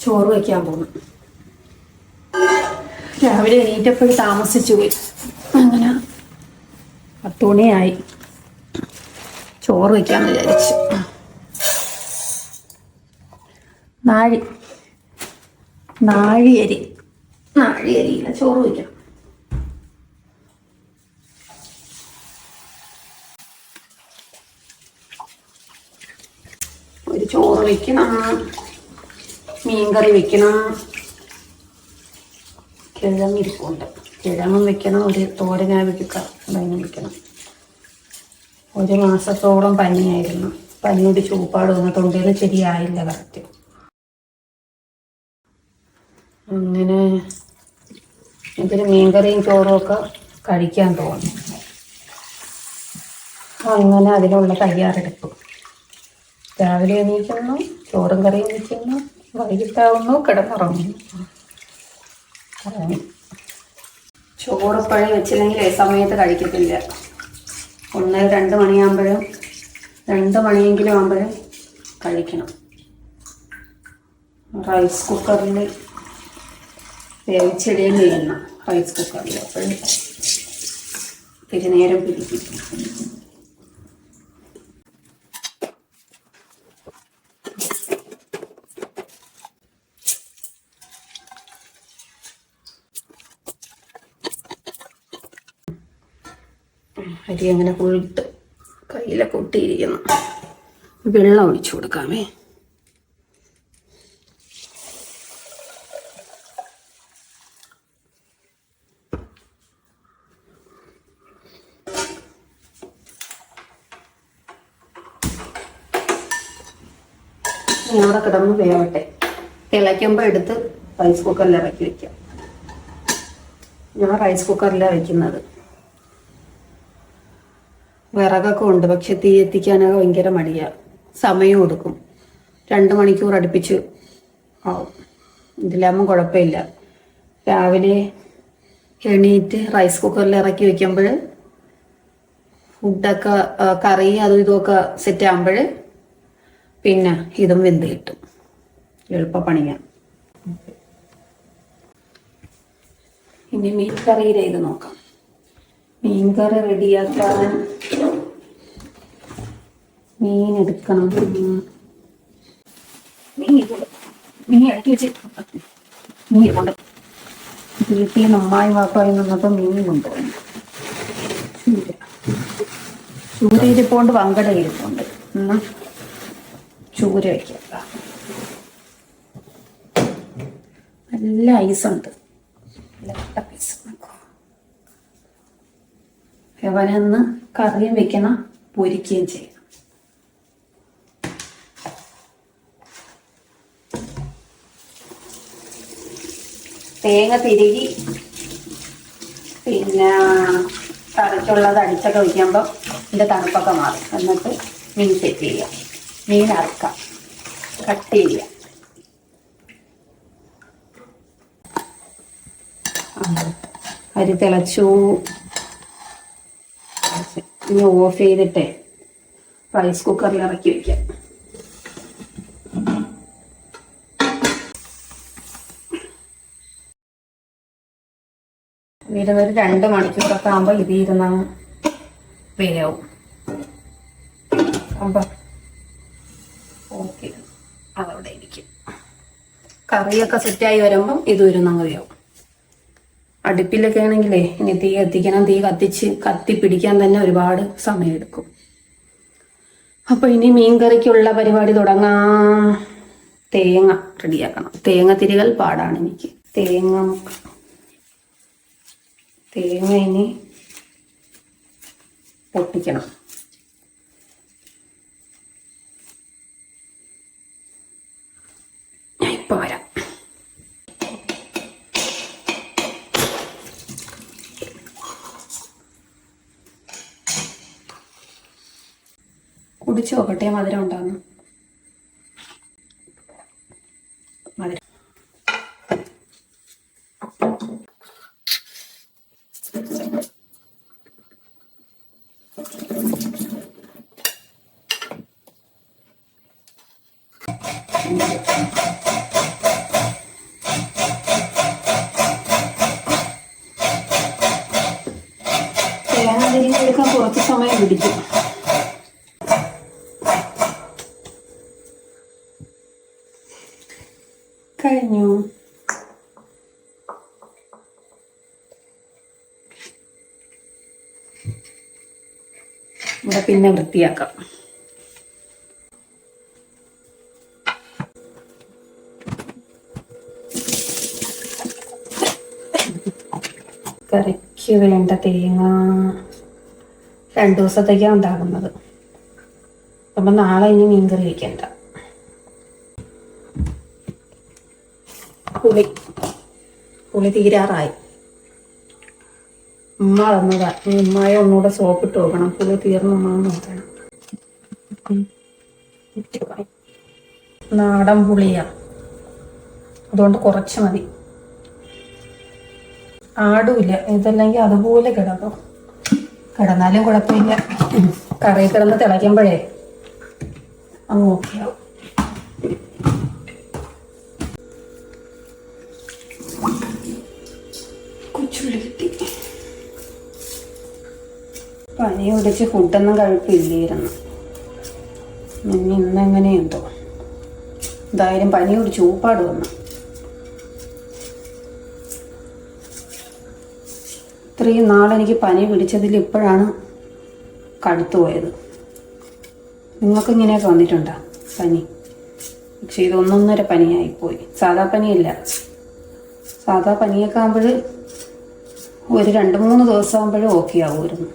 ചോറ് വയ്ക്കാൻ പോകുന്നു രാവിലെ എണീറ്റപ്പോഴും താമസിച്ചു പോയി. അങ്ങനെ പത്ത് മണിയായി ചോറ് വയ്ക്കാന്ന് വിചാരിച്ചു. നാഴി നാഴിയരി. നാഴിയരിയില്ല ചോറ് വയ്ക്കാം ഒരു ചോറ് വെക്കണം. മീൻകറി വെക്കണം. കിഴങ്ങിരിപ്പുണ്ട് കിഴങ്ങും വെക്കണം. ഒരു തോരനാവിക്ക അതിനും വെക്കണം. ഒരു മാസത്തോളം പനിയായിരുന്നു. പനിയോട് ചൂപ്പാട് വന്ന തൊണ്ടയിൽ ശരിയായില്ല കറക്റ്റ്. അങ്ങനെ ഇതിന് മീൻകറിയും ചോറും ഒക്കെ കഴിക്കാൻ തോന്നി. അങ്ങനെ അതിനുള്ള തയ്യാറെടുപ്പ്. രാവിലെ എണീക്കുന്നു ചോറും കറിയും വെക്കുന്നു. വൈകിട്ടാവുന്നു കിടന്നിറങ്ങുന്നു. ചോറ് പഴയ വെച്ചില്ലെങ്കിൽ സമയത്ത് കഴിക്കത്തില്ല. ഒന്ന് രണ്ട് മണിയാകുമ്പോഴും രണ്ട് മണിയെങ്കിലും ആകുമ്പോഴും കഴിക്കണം. റൈസ് കുക്കറിൽ വേവിച്ചിടുകയും ചെയ്യണം റൈസ് കുക്കറിൽ. അപ്പോഴും ഇത്തിരി നേരം പിടിക്കും. അരി അങ്ങനെ കൊഴുത്ത് കയ്യിലൊക്കെ ഒട്ടിയിരിക്കുന്നു. വെള്ളം ഒഴിച്ചു കൊടുക്കാമേ. അവിടെ കിടന്ന് വേവട്ടെ. തിളയ്ക്കുമ്പോൾ എടുത്ത് റൈസ് കുക്കറിൽ ഇറക്കി വെക്കാം. ഞാൻ റൈസ് കുക്കറിലാണ് വെക്കുന്നത്. വിറകൊക്കെ ഉണ്ട്. പക്ഷെ തീ എത്തിക്കാനൊക്കെ ഭയങ്കര മടിയാണ് സമയം കൊടുക്കും രണ്ട് മണിക്കൂർ അടുപ്പിച്ച് ആവും. ഇതിലാകുമ്പോൾ കുഴപ്പമില്ല. രാവിലെ എണീറ്റ് റൈസ് കുക്കറിൽ ഇറക്കി വെക്കുമ്പോൾ ഫുഡൊക്കെ കറി അതും ഇതുമൊക്കെ സെറ്റ് ആകുമ്പോൾ പിന്നെ ഇതും വെന്ത് കിട്ടും. എളുപ്പ പണിയാണ് ഇനി മീൻ കറിയിലേത് നോക്കാം. മീൻകറി റെഡിയാക്കാൻ മീൻ എടുക്കണം. മീൻ മീൻ ഇടയ്ക്ക് വെച്ച്. മീൻ വീട്ടിൽ നന്നായി വാപ്പായി നിന്നപ്പോൾ മീൻ കൊണ്ടുപോയി. ചൂര ഇരിപ്പുണ്ട് വങ്കട ഇരിപ്പുണ്ട്. എന്നാ ചൂര വയ്ക്കാം നല്ല ഐസുണ്ട്. നല്ല പീസ് യവനെന്ന് കറിയും വെക്കണം പൊരിക്കുകയും ചെയ്യണം തേങ്ങ തിരുകി പിന്നെ കറിക്കുള്ളത് അടിച്ചൊക്കെ വയ്ക്കുമ്പോൾ ഇതിന്റെ തണുപ്പൊക്കെ മാറും. എന്നിട്ട് മീൻ സെറ്റ് ചെയ്യാം മീൻ അറക്കാം കട്ട് ചെയ്യാം അരി തിളച്ചു. ഇനി ഓഫ് ചെയ്തിട്ടേ റൈസ് കുക്കറിൽ ഇറക്കി വെക്കാം. ഇരുന്നൊരു രണ്ട് മണിക്കൂറൊക്കെ ആകുമ്പോൾ ഇത് ഇരുന്ന വേവും അപ്പം അതവിടെ ഇരിക്കും. കറിയൊക്കെ സെറ്റായി വരുമ്പം ഇത് ഇരുന്നങ്ങ് വേവും അടുപ്പിലൊക്കെ ആണെങ്കിലേ ഇനി തീ കത്തിക്കണം തീ കത്തിച്ച് കത്തി പിടിക്കാൻ തന്നെ ഒരുപാട് സമയമെടുക്കും. അപ്പൊ ഇനി മീൻകറിക്കുള്ള പരിപാടി തുടങ്ങാം. തേങ്ങ റെഡിയാക്കണം. തേങ്ങ തിരികൾ പാടാണ് എനിക്ക്. തേങ്ങ തേങ്ങ ഇനി പൊട്ടിക്കണം ഞാൻ ഇപ്പൊ വരാം കുടിച്ചു നോക്കട്ടെ മധുരം ഉണ്ടാകുന്നു. കഴിഞ്ഞു. ഇവിടെ പിന്നെ വൃത്തിയാക്കാം. കറിക്ക് വേണ്ട തേങ്ങ. രണ്ടു ദിവസത്തേക്കാണ് ഉണ്ടാകുന്നത്. അപ്പം നാളെ ഇനി മീൻ കറി വയ്ക്കണ്ട പുളി തീരാറായി. ഉമ്മ തന്നതാ ഉമ്മയെ ഒന്നുകൂടെ സോപ്പിട്ട് നോക്കണം പുളി തീർന്നു നോക്കണം. നാടൻ പുളിയ. അതുകൊണ്ട് കുറച്ച് മതി. ആടുമില്ല. ഇതല്ലെങ്കിൽ അതുപോലെ കിടക്കും. കിടന്നാലും കുഴപ്പമില്ല. കറി കിടന്ന് തിളയ്ക്കുമ്പോഴേ അങ്ങ് കൊച്ചുള്ളി പനി പിടിച്ച് ഫുഡൊന്നും കഴിപ്പില്ലായിരുന്നു. ഇനി ഇന്നെങ്ങനെയുണ്ടോ എന്തായാലും പനി പിടിച്ച് ഊപ്പാട് വന്നു. ഇത്രയും നാളെനിക്ക് പനി പിടിച്ചതിൽ ഇപ്പോഴാണ് കടുത്തു പോയത്. നിങ്ങൾക്ക് ഇങ്ങനെയൊക്കെ വന്നിട്ടുണ്ടോ പനി? പക്ഷെ ഇതൊന്നൊന്നര പനിയായിപ്പോയി. സാധാ പനിയില്ല. സാധാ പനിയൊക്കെ ആകുമ്പോൾ ഒരു രണ്ട് മൂന്ന് ദിവസം ആകുമ്പോഴും ഓക്കെ ആവുമായിരുന്നു.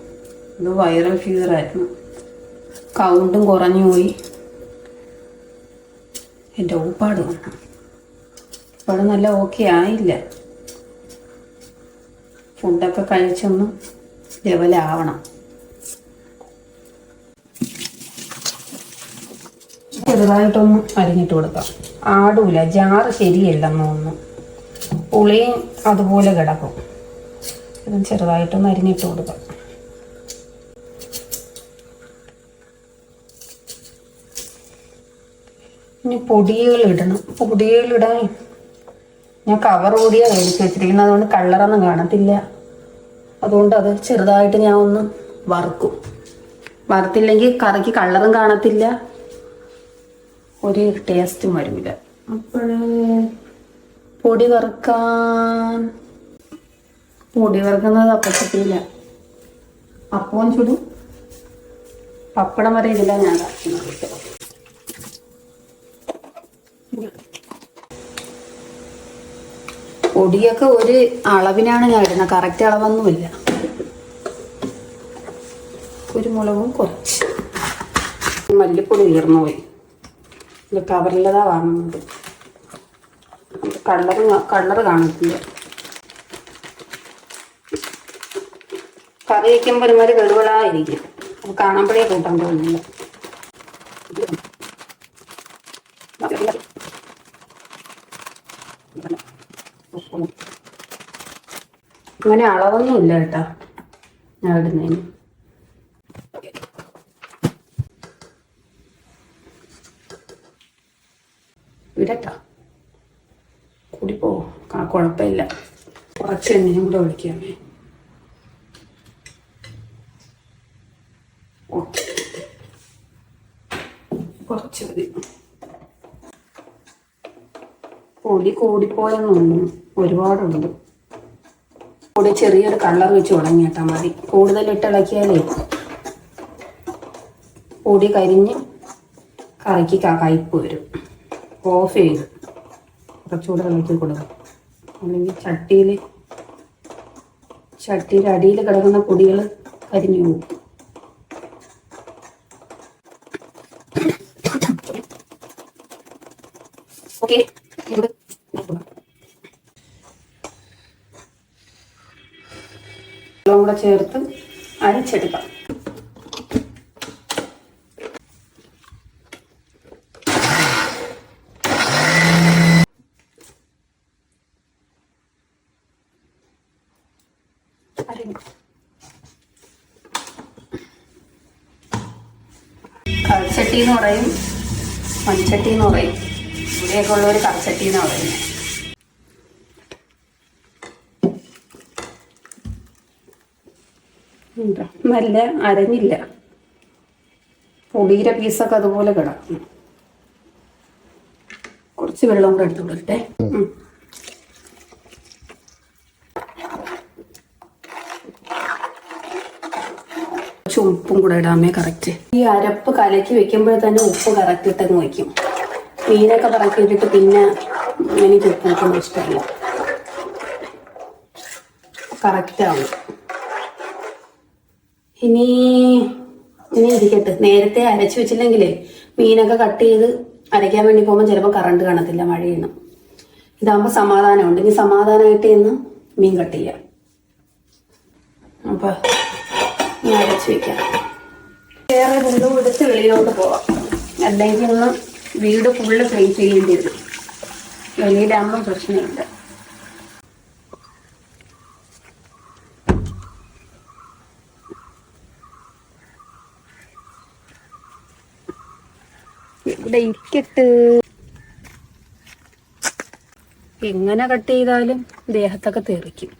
ഇത് വൈറൽ ഫീവർ ആയിരുന്നു. കൗണ്ടും കുറഞ്ഞു പോയി. എന്റെ ഊപ്പാട് വന്നു. ഇപ്പോൾ നല്ല ഓക്കെ ആയില്ല. ഫുഡൊക്കെ കഴിച്ചൊന്ന് ലെവലാവണം ചെറുതായിട്ടൊന്ന് അരിഞ്ഞിട്ട് കൊടുക്കാം. ആടൂല ജാറ് ശരിയല്ലെന്ന് തോന്നുന്നു. പുളിയും അതുപോലെ കിടക്കും. ചെറുതായിട്ടൊന്ന് അരിഞ്ഞിട്ട് കൊടുക്കാം. ഇനി പൊടികൾ ഇടണം. പൊടികൾ ഇടാൻ ഞാൻ കവർ കൂടിയാണ് മേടിച്ച് വെച്ചിരിക്കുന്നത്. അതുകൊണ്ട് കളറൊന്നും കാണത്തില്ല. അതുകൊണ്ട് അത് ചെറുതായിട്ട് ഞാൻ ഒന്ന് വറുക്കും. വറുത്തില്ലെങ്കിൽ കറിക്ക് കളറും കാണത്തില്ല. ഒരു ടേസ്റ്റും വരുമില്ല അപ്പോൾ പൊടി വറുക്കാൻ. പൊടി വറുക്കുന്നത് അപ്പച്ചട്ടിയില്ല അപ്പവും ചുടും. പപ്പടം വരെ ഇതിലാണ് ഞാൻ ഇറക്കുന്നത് പൊടിയൊക്കെ ഒരു അളവിനാണ് ഞാൻ ഇടുന്നത്. കറക്റ്റ് അളവൊന്നുമില്ല. കുരുമുളകും കുറച്ച്. മല്ലിപ്പൊടി ഉയർന്നു പോയി. ഇത് കവറിലതാ വാങ്ങുന്നത്. കളറ് കളറ് കാണത്തില്ല കറി വയ്ക്കുമ്പോൾ ഒരുമാതിരി വെളുവിളായിരിക്കും അത് കാണുമ്പോഴേ കൂട്ടാൻ തോന്നില്ല അങ്ങനെ അളവൊന്നും ഇല്ല കേട്ടോ. ഞാൻ ഇടുന്നതിന് കൂടി കൂടിപ്പോ ആ കുഴപ്പമില്ല. കുറച്ച് എണ്ണയും കൂടെ ഒഴിക്കാമേ. കുറച്ച് മതി. പൊടി കൂടിപ്പോയെന്നൊന്നും ഒരുപാടുണ്ട്. പൊടി ചെറിയൊരു കളർ വെച്ച് ഉണങ്ങിയിട്ടാൽ മതി. കൂടുതൽ ഇട്ടിളക്കിയാലേ പൊടി കരിഞ്ഞ് കറിക്ക് കയ്പ് വരും. ഓഫ് ചെയ്ത് കുറച്ചുകൂടെ ഇളക്കി കൊടുക്കും. അല്ലെങ്കിൽ ചട്ടിയിൽ ചട്ടിയുടെ അടിയിൽ കിടക്കുന്ന പൊടികൾ കരിഞ്ഞു പോകും ഓക്കെ വെള്ളം കൂടെ ചേർത്ത് അരിച്ചെടുക്കാം. കറിച്ചട്ടി എന്ന് പറയും മൺചട്ടി എന്ന് പറയും. ഇവിടെയൊക്കെ ഉള്ളവർ കറിച്ചട്ടി എന്ന് പറയുന്നത് ഉണ്ട്. നല്ല അരഞ്ഞില്ല. പൊടിയുടെ പീസൊക്കെ അതുപോലെ കിടക്കും. കുറച്ച് വെള്ളം കൂടെ എടുത്തു കൊടുക്കട്ടെ. കുറച്ച് ഉപ്പും കൂടെ ഇടാമേ കറക്റ്റ് ഈ അരപ്പ് കലക്കി വെക്കുമ്പോൾ തന്നെ ഉപ്പ് കറക്റ്റ് ഇട്ടങ്ങ് വയ്ക്കും. മീനൊക്കെ പറക്കിയിട്ടിട്ട് പിന്നെ എനിക്ക് ഉപ്പ് ഇഷ്ടമില്ല. ഇഷ്ടമല്ല കറക്റ്റ് ആവും. ഇനി ഇനി ഇരിക്കട്ടെ. നേരത്തെ അരച്ചു വെച്ചില്ലെങ്കിലേ മീനൊക്കെ കട്ട് ചെയ്ത് അരയ്ക്കാൻ വേണ്ടി പോകുമ്പോൾ ചിലപ്പോൾ കറണ്ട് കാണത്തില്ല മഴ മഴയാണ് ഇതാകുമ്പോൾ സമാധാനമുണ്ട്. ഇനി സമാധാനമായിട്ട് ഇന്ന് മീൻ കട്ട് ചെയ്യാം. അപ്പൊ ഞാൻ അരച്ചു വെക്കാം. വേറെ വീണ്ടും എടുത്ത് വെളിയിലോട്ട് പോവാം. അല്ലെങ്കിൽ ഒന്ന് വീട് ഫുള്ള് ക്ലീൻ ചെയ്യേണ്ടി വരും. വെളിയിലാകുമ്പോൾ പ്രശ്നമില്ല. ഇവിടെ ഇരിക്കട്ട് എങ്ങനെ കട്ട് ചെയ്താലും ദേഹത്തൊക്കെ തെറിക്കും.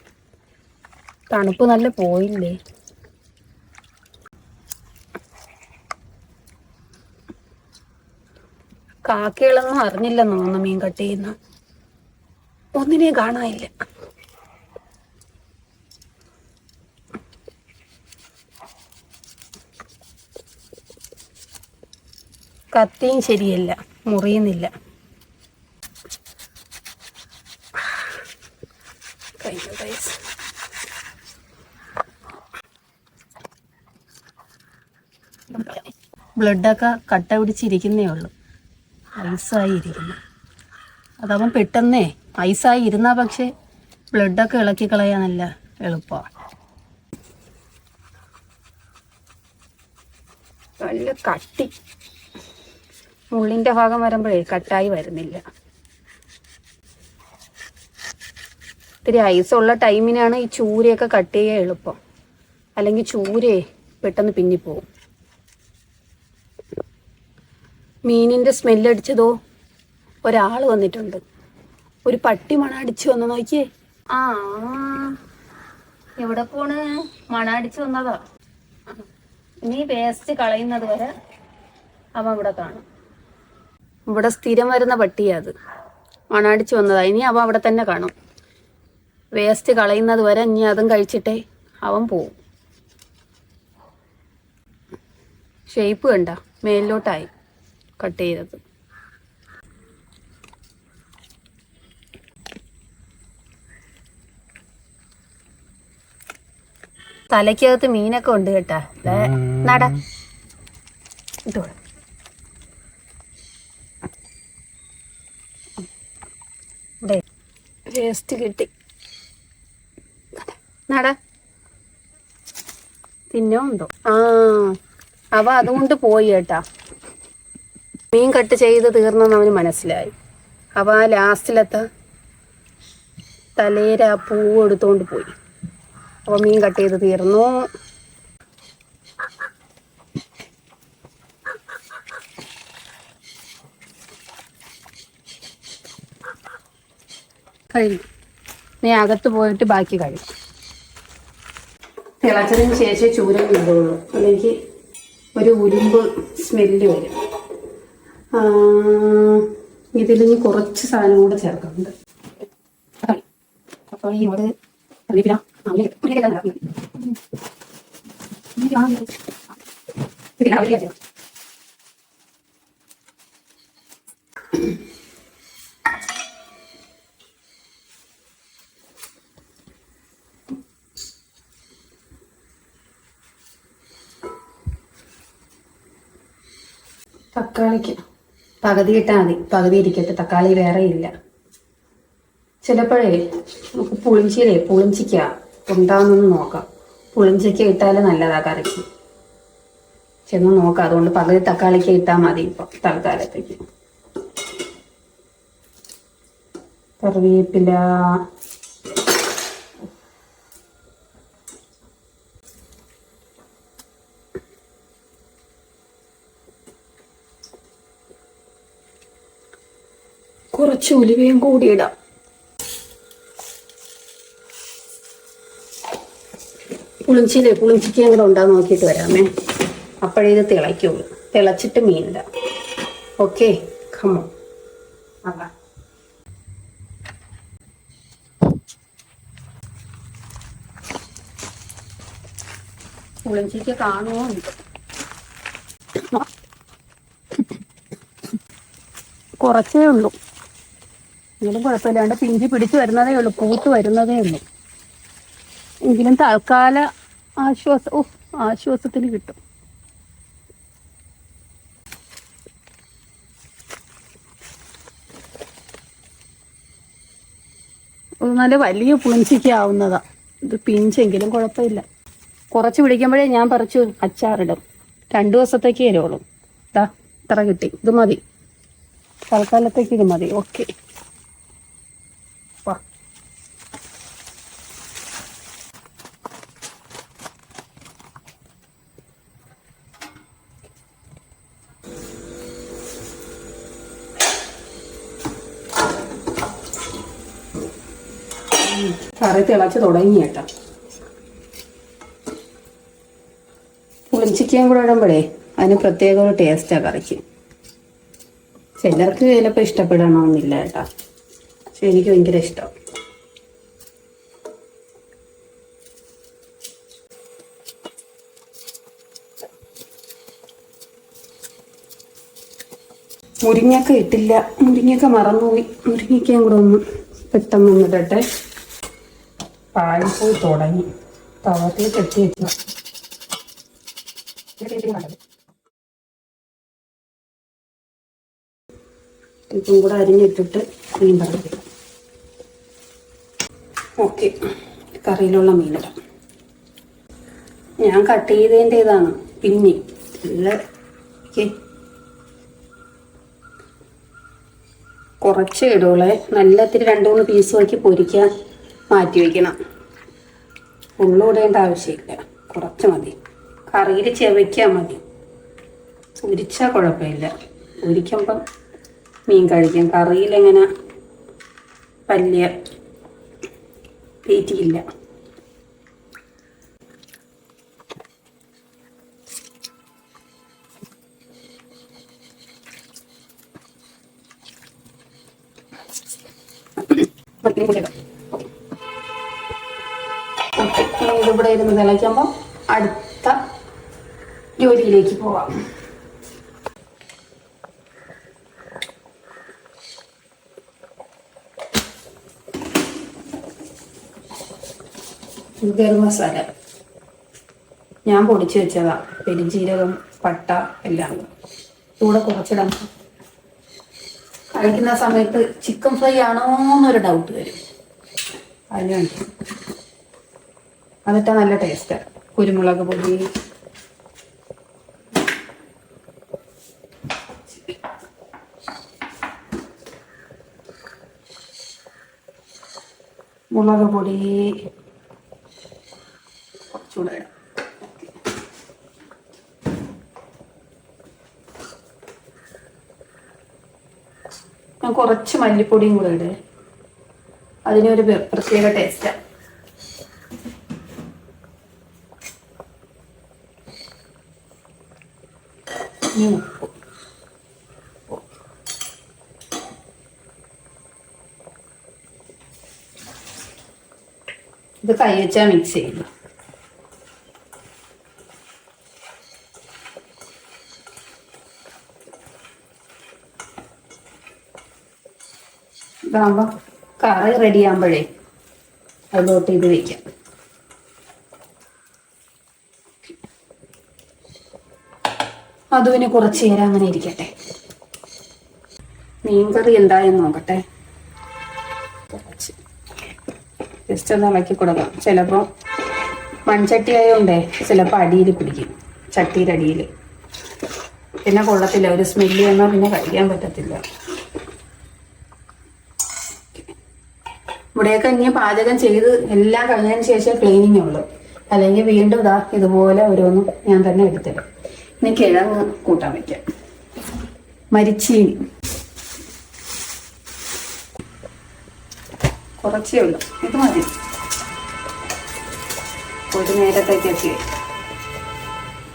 തണുപ്പ് നല്ല പോയില്ലേ? കാക്കകളൊന്നും അറിഞ്ഞില്ലെന്ന് മീൻ കട്ട് ചെയ്യുന്ന ഒന്നിനെ കാണാനില്ല. കത്തിയും ശരിയല്ല മുറിയുന്നില്ല. ബ്ലഡൊക്കെ കട്ട പിടിച്ചിരിക്കുന്നേ ഉള്ളൂ. ഐസായി ഇരിക്കുന്നു. അതവൻ പെട്ടെന്നേ ഐസായി ഇരുന്നാ പക്ഷേ ബ്ലഡൊക്കെ ഇളക്കി കളയാനല്ല എളുപ്പമാണ് നല്ല കട്ടി. മുള്ളിന്റെ ഭാഗം വരുമ്പോഴേ കട്ടായി വരുന്നില്ല. ഇത്തിരി ഐസുള്ള ടൈമിനാണ് ഈ ചൂരയൊക്കെ കട്ട് ചെയ്യാൻ എളുപ്പം. അല്ലെങ്കിൽ ചൂരയെ പെട്ടെന്ന് പിന്നിപ്പോവും മീനിന്റെ സ്മെല്ലടിച്ചതോ ഒരാൾ വന്നിട്ടുണ്ട്. ഒരു പട്ടി മണ അടിച്ചു വന്ന് നോക്കിയേ. ആ എവിടെ പോണ്? മണ അടിച്ചു വന്നതാ. നീ വേസ്റ്റ് കളയുന്നത് വരെ അവൻ ഇവിടെ കാണും. ഇവിടെ സ്ഥിരം വരുന്ന പട്ടിയാ അത്. മണാടിച്ച് വന്നതാ. ഇനി അവൻ അവിടെ തന്നെ കാണും. വേസ്റ്റ് കളയുന്നത് വരെ ഇനി അതും കഴിച്ചിട്ടേ അവൻ പോവും. ഷേപ്പ് കണ്ട. മേലിലോട്ടായി കട്ട് ചെയ്തത്. തലയ്ക്കകത്ത് മീനൊക്കെ ഉണ്ട് കേട്ടാ. നട. ഇട്ടോളൂ ഇവിടെ വേസ്റ്റ് കിട്ടി. നട. തിന്നുണ്ടോ ആ അവ അതുകൊണ്ട് പോയി കേട്ടാ. മീൻ കട്ട് ചെയ്ത് തീർന്നെന്ന് അവന് മനസ്സിലായി. അവ ആ ലാസ്റ്റിലത്തെ തലേര പൂ പൂവ് എടുത്തോണ്ട് പോയി. അപ്പൊ മീൻ കട്ട് ചെയ്ത് തീർന്നു. കഴിഞ്ഞു. നീ അകത്ത് പോയിട്ട് ബാക്കി കഴിയും തിളച്ചതിന് ശേഷം ചൂരം കിട്ടുള്ളൂ അല്ലെങ്കിൽ ഒരു ഉരുമ്പ് സ്മെല്ല് വരും. ഇതിൽ ഇനി കുറച്ച് സാധനം കൂടെ ചേർക്കുന്നുണ്ട് അപ്പോൾ ഇവിടെ കറിവേപ്പില, ഉള്ളി ഇട്ടു. ഉള്ളി ഇടാൻ ഉള്ളി. ഉള്ളി ആ, ഉള്ളി. ഇതില്ല, ഉള്ളി ചേർക്കാം. തക്കാളിക്ക്. പകുതി ഇട്ടാൽ മതി. പകുതി ഇരിക്കട്ടെ. തക്കാളി വേറെ ഇല്ല. ചിലപ്പോഴേ നമുക്ക് പുളിഞ്ചിയിലേ പുളിഞ്ചിക്ക ഉണ്ടാവുന്നൊന്ന് നോക്കാം. പുളിഞ്ചിക്ക ഇട്ടാൽ നല്ലതാ കറിക്ക്. ചെന്ന് നോക്കാം. അതുകൊണ്ട് പകുതി തക്കാളിക്ക് ഇട്ടാൽ മതി ഇപ്പൊ തൽക്കാലത്തേക്ക്. കറിവേപ്പില കുറച്ച് ഉലുവയും കൂടി ഇടാം. പുളിഞ്ചിയിലെ പുളിഞ്ചിക്കയും കൂടെ ഉണ്ടാ നോക്കിയിട്ട് വരാമേ. അപ്പോഴേ ഇത് തിളയ്ക്കുള്ളൂ. തിളച്ചിട്ട് മീനിടാം. ഓക്കെ ഖമ്മോ അതാ പുളിഞ്ചിക്ക് കാണുമോ. കുറച്ചേ ഉള്ളൂ. എങ്കിലും കുഴപ്പമില്ലാണ്ട് പിഞ്ചി പിടിച്ചു വരുന്നതേ ഉള്ളൂ. പൂത്ത് വരുന്നതേ ഉള്ളൂ. എങ്കിലും തൽക്കാല ആശ്വാസം ഓ ആശ്വാസത്തിന് കിട്ടും. നല്ല വലിയ പുഞ്ചിക്കാവുന്നതാ ഇത് പിഞ്ചെങ്കിലും കുഴപ്പമില്ല. കുറച്ച് പിടിക്കുമ്പോഴേ ഞാൻ പറിച്ചു അച്ചാറിടും. രണ്ടു ദിവസത്തേക്ക് വരുള്ളൂ ഇതാ ഇത്ര കിട്ടി. ഇത് മതി. തൽക്കാലത്തേക്ക് ഇത് മതി. ഓക്കെ. കറി തിളച്ച് തുടങ്ങി കേട്ടോ. പുളിഞ്ചിക്കയും കൂടെ ഇടുമ്പോഴേ അതിന് പ്രത്യേക ഒരു ടേസ്റ്റാണ് കറിക്ക്. ചിലർക്ക് ചിലപ്പോൾ ഇഷ്ടപ്പെടണമെന്നില്ല കേട്ടോ. പക്ഷെ എനിക്ക് ഭയങ്കര ഇഷ്ടം. മുരിങ്ങക്ക ഇട്ടില്ല. മുരിങ്ങക്ക മറന്നുപോയി. മുരിങ്ങക്കയും കൂടെ ഒന്ന് പെട്ടെന്ന് ഇടട്ടെ പാഴിപ്പോയി തുടങ്ങി. തവത്തിൽ കെട്ടി വെച്ചു ഇപ്പം കൂടെ അരിഞ്ഞിട്ടിട്ട് തിളപ്പിക്കാം ഓക്കെ. കറിയിലുള്ള മീനിടാം ഞാൻ കട്ട് ചെയ്തതിന്റെ ഇതാണ് പിന്നെ നല്ല കുറച്ച് ഇടുകളെ നല്ല ഇത്തിരി രണ്ട് മൂന്ന് പീസ് നോക്കി പൊരിക്കാൻ മാറ്റി വയ്ക്കണം ഉള്ളൂടേണ്ട ആവശ്യമില്ല. കുറച്ച് മതി. കറിയിൽ ചെവയ്ക്കാൻ മതി. ഉരിച്ചാൽ കുഴപ്പമില്ല. ഉരിക്കുമ്പം മീൻ കഴിക്കും. കറിയിലെങ്ങനെ വലിയ തീറ്റിയില്ല. ഇതിവിടെ ഇരുന്ന് തിളയ്ക്കുമ്പോൾ അടുത്ത ജോലിയിലേക്ക് പോവാം. ഗരം മസാല. ഞാൻ പൊടിച്ചു വെച്ചതാ. പെരിഞ്ചീരകം പട്ട എല്ലാം. കൂടെ കുറച്ചിടാം. കഴിക്കുന്ന സമയത്ത് ചിക്കൻ ഫ്രൈ ആണോ എന്നൊരു ഡൗട്ട് വരും. അതിനു വേണ്ടി. അതിട്ടാ നല്ല ടേസ്റ്റ് കുരുമുളക് പൊടി. മുളക് പൊടി. കുറച്ചുകൂടെ ഞാൻ കുറച്ച് മല്ലിപ്പൊടിയും കൂടെ ഇടേ. അതിനൊരു പ്രത്യേക ടേസ്റ്റാണ് ഇനി ഉപ്പ് ഇത് കൈ വെച്ചാ മിക്സ് ചെയ്യുന്നു ഇതാകുമ്പോ കറി റെഡി ആകുമ്പോഴേ അതിലോട്ട് ഇത് വെക്കാം. അതുവിന് കുറച്ച് നേരം അങ്ങനെ ഇരിക്കട്ടെ. മീൻകറി എന്തായെന്ന് നോക്കട്ടെ. ജസ്റ്റ് ഒന്ന് ഇളക്കി കൊടുക്കാം ചിലപ്പോൾ മൺചട്ടി ആയതുകൊണ്ടേ ചിലപ്പോൾ അടിയിൽ പിടിക്കും. ചട്ടിയുടെ അടിയിൽ. പിന്നെ കൊള്ളത്തില്ല. ഒരു സ്മെല്ല് വന്നാൽ പിന്നെ കഴിക്കാൻ പറ്റത്തില്ല. ഇവിടെയൊക്കെ ഇനി പാചകം ചെയ്ത് എല്ലാം കഴിഞ്ഞതിന് ശേഷം ക്ലീനിങ് ഉള്ളൂ. അല്ലെങ്കിൽ വീണ്ടും ഇതാ ഇതുപോലെ ഓരോന്നും ഞാൻ തന്നെ എടുത്തിടും. ഇനി കിഴങ്ങ് കൂട്ടാൻ വയ്ക്കാം മരിച്ചീനി. കുറച്ചേ ഉള്ളൂ. ഇത് മതി. ഒരു നേരത്തേക്കൊക്കെ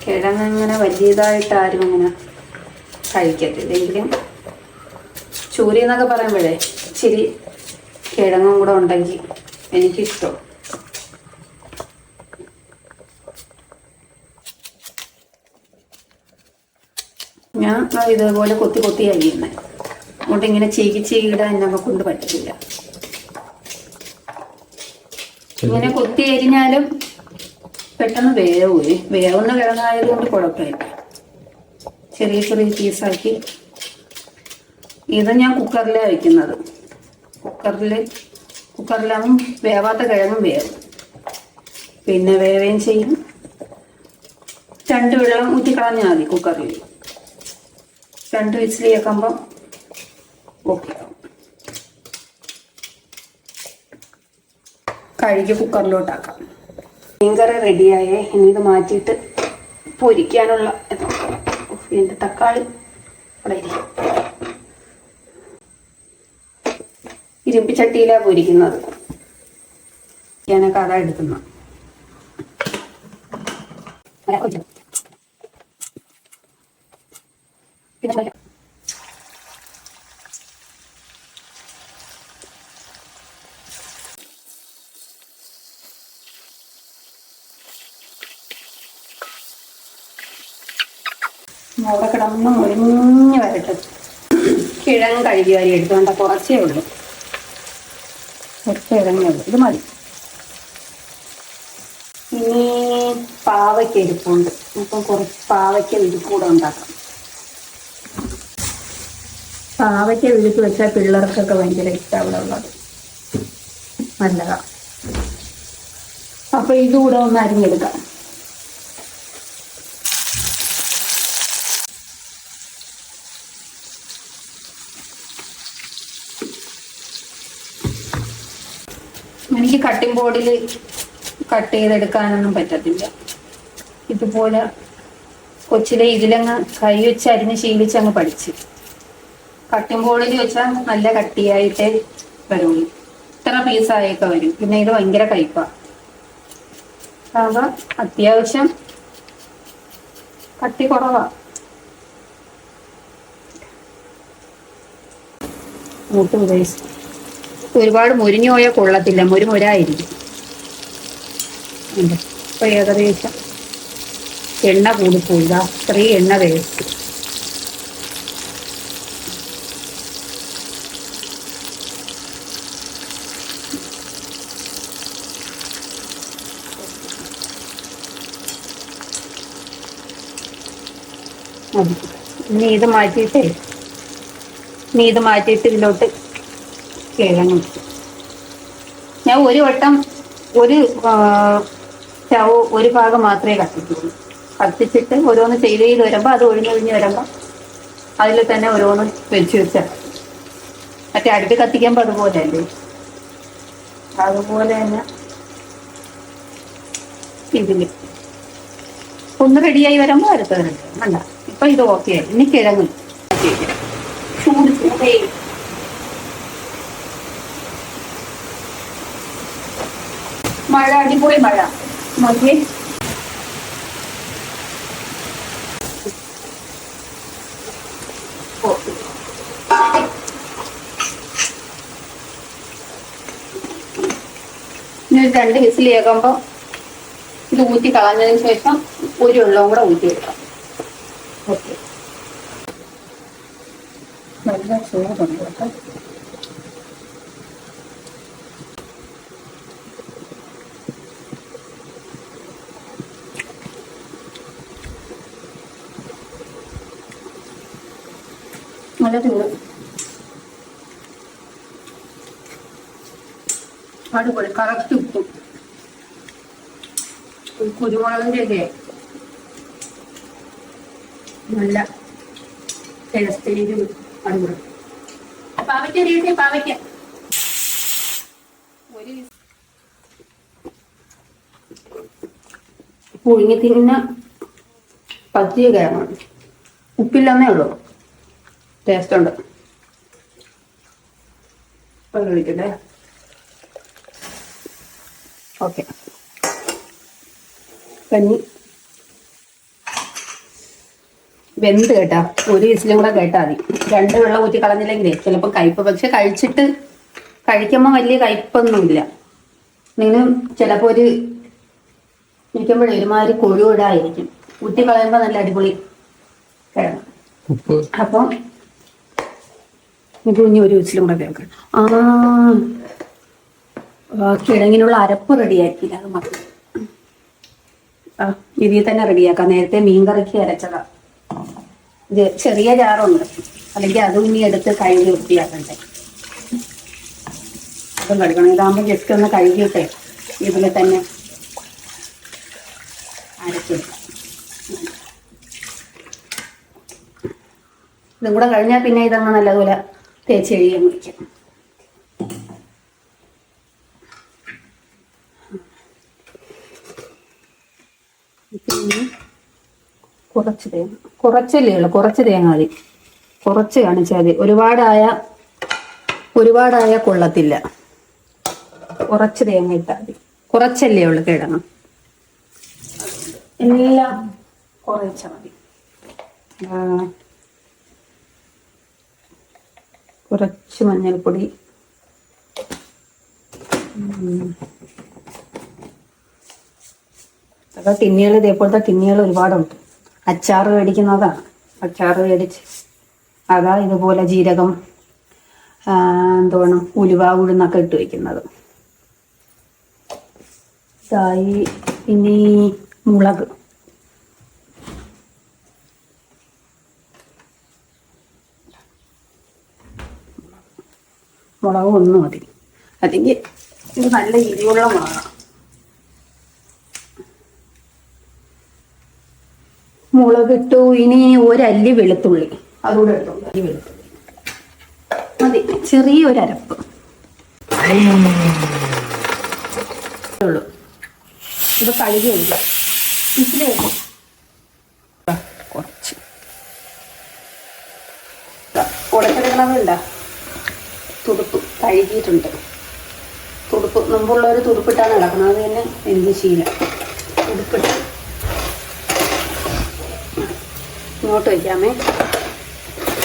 കിഴങ്ങങ്ങനെ വലിയതായിട്ട് ആരും അങ്ങനെ കഴിക്കത്തില്ലെങ്കിലും ചൂരി എന്നൊക്കെ പറയുമ്പോഴേ ഇച്ചിരി കിഴങ്ങും കൂടെ ഉണ്ടെങ്കിൽ എനിക്കിഷ്ടം. ഞാൻ ഇതുപോലെ കൊത്തി കൊത്തി അരിയുന്നത് അതുകൊണ്ട് ഇങ്ങനെ ചീകി ചീകിടാൻ എന്നൊക്കെ കൊണ്ട് പറ്റില്ല ഇങ്ങനെ കൊത്തി അരിഞ്ഞാലും പെട്ടെന്ന് വേവൂലേ. വേവുന്ന കിഴങ്ങായതുകൊണ്ട് കുഴപ്പമില്ല. ചെറിയ ചെറിയ പീസാക്കി. ഇത് ഞാൻ കുക്കറിലാണ് വയ്ക്കുന്നത് കുക്കറിൽ കുക്കറിലാകും. വേവാത്ത കിഴങ്ങും വേവും. പിന്നെ വേവേം ചെയ്യും. രണ്ട് വെള്ളം ഊറ്റിക്കളഞ്ഞാൽ മതി കുക്കറിൽ രണ്ട് വിസിൽ കേൾക്കുമ്പം ഓക്കെ കഴുകി കുക്കറിലോട്ടാക്കാം. മീൻകറി റെഡിയായേ. ഇനി ഇത് മാറ്റിയിട്ട് പൊരിക്കാനുള്ള ഇതിന്റെ തക്കാളി അവിടെ ഇരുമ്പിച്ചട്ടിയിലാണ് പൊരിക്കുന്നത്. ഞാനൊക്കെ അതാ എടുക്കുന്നത് പിന്നെ അവിടെ കിടന്ന് മുരിഞ്ഞ് വരട്ടെ കിഴങ്ങ് കഴുകി വാരി വേണ്ട കുറച്ചേ ഉള്ളൂ. കുറച്ച് കിഴങ്ങേ ഉള്ളൂ. ഇത് മതി. ഇനി പാവയ്ക്ക ഇരിപ്പുണ്ട്. അപ്പം കുറച്ച് പാവയ്ക്ക വിഴുക്കൂടെ ഉണ്ടാക്കാം. പാവയ്ക്ക വിരിച്ച് വെച്ചാൽ പിള്ളേർക്കൊക്കെ ഭയങ്കര ഇഷ്ടമുള്ള ഉള്ളത്. നല്ലതാ. അപ്പൊ ഇതുകൂടെ ഒന്ന് അരിഞ്ഞെടുക്കാം എനിക്ക് കട്ടിംഗ് ബോർഡിൽ കട്ട് ചെയ്തെടുക്കാനൊന്നും പറ്റത്തില്ല. ഇതുപോലെ കൊച്ചിലെ ഇതിലങ്ങ് കൈ വെച്ച് അരിഞ്ഞ് ശീലിച്ച് അങ്ങ് പഠിച്ച്. കട്ടിംഗ് ബോർഡിൽ വെച്ചാൽ നല്ല കട്ടിയായിട്ടേ വരുള്ളൂ. ഇത്ര പീസായൊക്കെ വരും. പിന്നെ ഇത് ഭയങ്കര കയ്പാ അപ്പൊ അത്യാവശ്യം കട്ടി കുറവാ. മൂട്ട് ഉപയോഗിച്ചു. ഒരുപാട് മുരിഞ്ഞു പോയാൽ കൊള്ളത്തില്ല മുരുമുരായിരിക്കും. അപ്പൊ ഏകദേശം എണ്ണ കൂടിപ്പോയി. ഇതാ ഇത്രയും എണ്ണ വേസ്റ്റ്. ഇനി ഇത് മാറ്റിയിട്ടേ. ഇനി ഇത് മാറ്റിയിട്ട് ഇതിലോട്ട് കിഴങ്ങ് ഞാൻ ഒരു വട്ടം ഒരു ചവ് ഒരു ഭാഗം മാത്രമേ കത്തിക്കുള്ളൂ. കത്തിച്ചിട്ട് ഓരോന്ന് ചെയ്ത് ചെയ്ത് വരുമ്പോൾ അത് ഒഴിഞ്ഞൊഴിഞ്ഞ് വരുമ്പോൾ അതിൽ തന്നെ ഓരോന്ന് വെച്ച് വെച്ചാൽ മറ്റേ അടുത്ത് കത്തിക്കുമ്പോൾ അതുപോലെ അല്ലേ അതുപോലെ തന്നെ ഇതിൽ. ഒന്ന് റെഡിയായി വരുമ്പോൾ അടുത്തത് അല്ല ഇപ്പൊ ഇത് ഓക്കെ ആയി. ഇനി കിഴങ്ങ്. ചൂട് ചൂടേ. മഴ അടിപൊളി മഴ. നോക്കിയേ. രണ്ട് വിസിൽ കേൾക്കുമ്പോൾ ഇത് ഊറ്റി കളഞ്ഞതിന് ശേഷം ഒരു വെള്ളവും കൂടെ ഊറ്റി എടുക്കാം. ഓക്കെ. നല്ല ചൂടുണ്ട് കേട്ടോ നല്ല ചൂട് അടിപൊളി കറക്റ്റ് ഉപ്പും. കുരുമുളകിന്റെ ഒക്കെ നല്ല ടേസ്റ്റേരും അടിപൊളി പാവയ്ക്ക ഒരു പുഴുങ്ങി തിന്ന പത്തിയ കിഴങ്ങാണ് ഉപ്പില്ലെന്നേ ഉള്ളൂ. ടേസ്റ്റ് ഉണ്ട്. വെള്ളം ഒഴിക്കട്ടെ ഓക്കെ. കഞ്ഞി. വെന്ത് കേട്ടാ. ഒരു വിസിലും കൂടെ കേട്ടാ മതി. രണ്ട് വെള്ളം ഊറ്റി കളഞ്ഞില്ലെങ്കിലേ ചിലപ്പോൾ കയ്പ്പ്. പക്ഷെ കഴിച്ചിട്ട് കഴിക്കുമ്പോൾ വലിയ കയ്പൊന്നുമില്ല നിങ്ങൾ ചിലപ്പോൾ ഒരു ഇരിക്കുമ്പോഴേ ഒരുമാതിരി കൊഴുവിടായിരിക്കും. ഊറ്റി കളയുമ്പോൾ നല്ല അടിപൊളി കിഴങ്ങ്. അപ്പം ഇനി ഒരു വിസിലും കൂടെ കേൾക്കണം ആ, കിഴങ്ങിനുള്ള അരപ്പ് റെഡിയാക്കിയില്ല അത് മതി. ഇതിൽ തന്നെ റെഡിയാക്കാം. നേരത്തെ മീൻകറിക്ക് അരച്ചതാ. ഇത് ചെറിയ ജാറുണ്ട് അല്ലെങ്കിൽ അതും ഇനി എടുത്ത് കഴുകി വൃത്തിയാക്കണ്ടേ. അതും കഴുകണം. ഇതാകുമ്പോൾ ജസ്റ്റ് ഒന്ന് കഴുകിയിട്ടെ. ഇതിൽ തന്നെ അരച്ചെടുക്കാം ഇതും കൂടെ കഴിഞ്ഞാൽ പിന്നെ ഇതങ്ങ് നല്ലതുപോലെ തേച്ച് മുറിക്കാം കുറച്ച് തേങ്ങ. കുറച്ചല്ലേ ഉള്ളു. കുറച്ച് തേങ്ങ മതി. കുറച്ച് കാണിച്ചാൽ മതി. ഒരുപാടായ ഒരുപാടായ കൊള്ളത്തില്ല. കുറച്ച് തേങ്ങ ഇട്ടാൽ മതി. കുറച്ചല്ലേ ഉള്ളു കിഴങ്ങ്. എല്ലാം കുറച്ച മതി. കുറച്ച് മഞ്ഞൾപ്പൊടി. ഉം. തിന്നികൾ ഇതേപോലത്തെ തിന്നികൾ ഒരുപാടുണ്ട്. അച്ചാറ് മേടിക്കുന്നതാണ് അച്ചാറ് മേടിച്ച്. അതാ ഇതുപോലെ ജീരകം എന്തുവാണ് ഉലുവ ഉഴുന്നൊക്കെ ഇട്ട് വെക്കുന്നത്. ഇതായി ഇനി മുളക്. മുളക് ഒന്ന് മതി. അല്ലെങ്കിൽ ഇത് നല്ല എരിവുള്ള മുളകാണ്. മുളകിട്ടു. ഇനി ഒരല്ലി വെളുത്തുള്ളി. അതുകൂടെ എടുത്തോളൂ അല്ലി വെളുത്തുള്ളി. മതി. ചെറിയൊരു അരപ്പ് ഉള്ളൂ ഇത് കഴുകി ഒഴിക്കാം ഇതിലേക്ക് കുറച്ച്. ഉടച്ചെടുക്കണമെന്നുണ്ട തുടുപ്പ് കഴുകിയിട്ടുണ്ട്. തുടുപ്പ്. മുമ്പുള്ളവർ തുടുപ്പിട്ടാണ് നടക്കുന്നത്. അത് തന്നെ എനിക്ക് ശീലം. തുടുപ്പിട്ട് ഇങ്ങോട്ട് വയ്ക്കാമേ.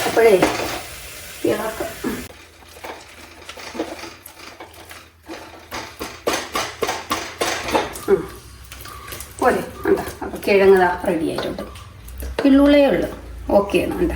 അപ്പോഴേ ഇളക്കം. ഉം. പോരെ വേണ്ട അപ്പം കിഴങ്ങ് റെഡി ആയിട്ടുണ്ട്. പിള്ളുള്ളേ ഉള്ളു. ഓക്കെ വേണ്ട